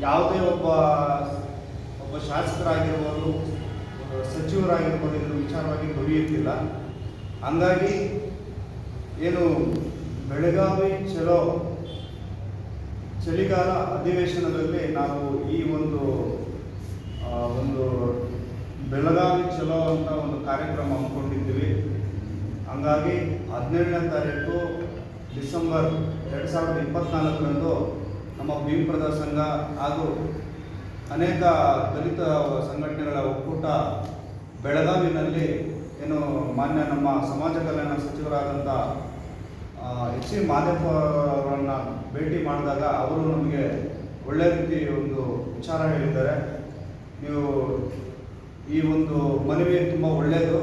ಯಾವುದೇ ಒಬ್ಬ ಒಬ್ಬ ಶಾಸಕರಾಗಿರ್ಬೋದು ಸಚಿವರಾಗಿರ್ಬೋದು ಇದ್ರ ವಿಚಾರವಾಗಿ ದೊರೆಯುತ್ತಿಲ್ಲ ಹಂಗಾಗಿ ಏನು ಬೆಳಗಾವಿ ಚಲೋ ಚಳಿಗಾಲ ಅಧಿವೇಶನದಲ್ಲಿ ನಾವು ಈ ಒಂದು ಒಂದು ಬೆಳಗಾವಿ ಚಲೋ ಅಂತ ಒಂದು ಕಾರ್ಯಕ್ರಮ ಹಮ್ಮಿಕೊಂಡಿದ್ದೀವಿ ಹಂಗಾಗಿ ಹದಿನೇಳನೇ ತಾರೀಕು ಡಿಸೆಂಬರ್ ಎರಡು ಸಾವಿರದ ಇಪ್ಪತ್ನಾಲ್ಕರಂದು ನಮ್ಮ ಭೀಮಪ್ರದ ಸಂಘ ಹಾಗೂ ಅನೇಕ ದಲಿತ ಸಂಘಟನೆಗಳ ಒಕ್ಕೂಟ ಬೆಳಗಾವಿನಲ್ಲಿ ಏನು ಮಾನ್ಯ ನಮ್ಮ ಸಮಾಜ ಕಲ್ಯಾಣ ಸಚಿವರಾದಂಥ ಎಚ್ ಸಿ ಭೇಟಿ ಮಾಡಿದಾಗ ಅವರು ನಮಗೆ ಒಳ್ಳೆ ರೀತಿ ಒಂದು ವಿಚಾರ ಹೇಳಿದ್ದಾರೆ. ನೀವು ಈ ಒಂದು ಮನವಿ ತುಂಬ ಒಳ್ಳೆಯದು.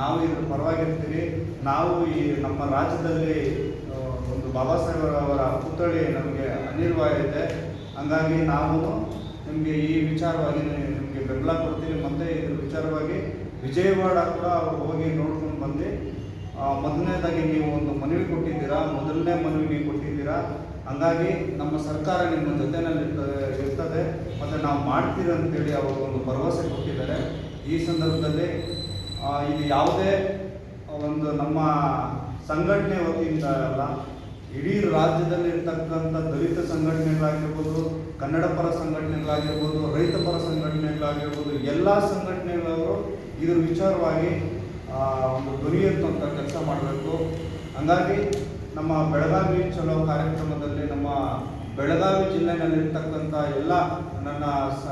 ನಾವು ಇದ್ರ ಪರವಾಗಿರ್ತೀವಿ. ನಾವು ಈ ನಮ್ಮ ರಾಜ್ಯದಲ್ಲಿ ಒಂದು ಬಾಬಾ ಸಾಹೇಬ್ ಅವರ ಪುತ್ಥಳಿ ನಮಗೆ ಇದೆ ಹಂಗಾಗಿ ನಾವು ನಿಮಗೆ ಈ ವಿಚಾರವಾಗಿ ನಿಮಗೆ ಬೆಂಬಲ ಕೊಡ್ತೀವಿ. ಮತ್ತು ಇದ್ರ ವಿಚಾರವಾಗಿ ವಿಜಯವಾಡ ಕೂಡ ಅವರು ಹೋಗಿ ನೋಡ್ಕೊಂಡು ಬಂದು ಮೊದಲನೇದಾಗಿ ನೀವು ಒಂದು ಮನವಿ ಕೊಟ್ಟಿದ್ದೀರಾ? ಮೊದಲನೇ ಮನವಿ ನೀವು ಕೊಟ್ಟಿದ್ದೀರಾ? ಹಂಗಾಗಿ ನಮ್ಮ ಸರ್ಕಾರ ನಿಮ್ಮ ಜೊತೆನಲ್ಲಿ ಇರ್ತದೆ. ಮತ್ತು ನಾವು ಮಾಡ್ತೀರಂತೇಳಿ ಅವರು ಒಂದು ಭರವಸೆ ಕೊಟ್ಟಿದ್ದಾರೆ. ಈ ಸಂದರ್ಭದಲ್ಲಿ ಇದು ಯಾವುದೇ ಒಂದು ನಮ್ಮ ಸಂಘಟನೆ ವತಿಯಿಂದ ಅಲ್ಲ, ಇಡೀ ರಾಜ್ಯದಲ್ಲಿ ಇರ್ತಕ್ಕಂಥ ದಲಿತ ಸಂಘಟನೆಗಳಾಗಿರ್ಬೋದು, ಕನ್ನಡ ಪರ ಸಂಘಟನೆಗಳಾಗಿರ್ಬೋದು, ರೈತ ಪರ ಸಂಘಟನೆಗಳಾಗಿರ್ಬೋದು, ಎಲ್ಲ ಸಂಘಟನೆಗಳವರು ಇದ್ರ ವಿಚಾರವಾಗಿ ಒಂದು ಎತ್ತುವಂಥ ಕೆಲಸ ಮಾಡಬೇಕು. ಹಂಗಾಗಿ ನಮ್ಮ ಬೆಳಗಾವಿ ಚಲೋ ಕಾರ್ಯಕ್ರಮದಲ್ಲಿ ನಮ್ಮ ಬೆಳಗಾವಿ ಜಿಲ್ಲೆಯಲ್ಲಿರ್ತಕ್ಕಂಥ ಎಲ್ಲ ನನ್ನ ಸ,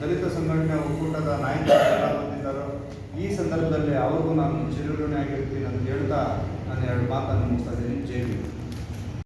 ದಲಿತ ಸಂಘಟನೆ ಒಕ್ಕೂಟದ ಬಂದಿದ್ದಾರೆ ಈ ಸಂದರ್ಭದಲ್ಲಿ ಅವ್ರಿಗೂ ನಾನು ಚಿರಋಣಿ ಆಗಿರ್ತೀನಿ ಅಂತ ಹೇಳ್ತಾ ನಾನು ಎರಡು ಮಾತನ್ನು ಮುಗಿಸ್ತಾ ಇದ್ದೀನಿ. ಜೈ